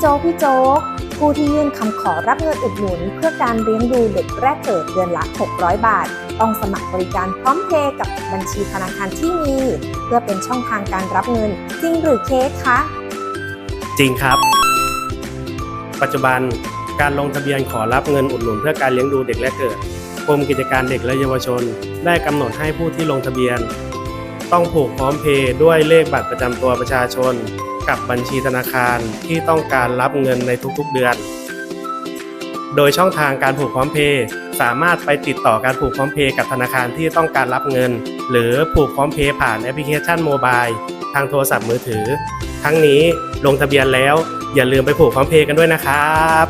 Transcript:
โจ๊กพี่โจ๊กผู้ที่ยื่นคำขอรับเงินอุดหนุน เพื่อการเลี้ยงดูเด็กแรกเกิดเดือนละ 600 บาท ต้องสมัครบริการพร้อมเพย์กับบัญชีธนาคารที่มี เพื่อเป็นช่องทางการรับเงิน จริงหรือเค้กคะจริงครับ ปัจจุบันการลงทะเบียนขอรับเงินอุดหนุน เพื่อการเลี้ยงดูเด็กและเกิดกรมกิจการเด็กและเยาวชน ได้กำหนดให้ผู้ที่ลงทะเบียน ต้องผูกพร้อมเพย์ด้วยเลขบัตรประจำตัวประชาชน กับบัญชีธนาคารที่ต้องการรับเงินในทุกๆเดือน โดยช่องทางการผูกพร้อมเพย์สามารถไปติดต่อการผูกพร้อมเพย์กับธนาคารที่ต้องการรับเงิน หรือผูกพร้อมเพย์ผ่านแอปพลิเคชันโมบายทางโทรศัพท์มือถือ ทั้งนี้ลงทะเบียนแล้วอย่าลืมไปผูกพร้อมเพย์กันด้วยนะครับ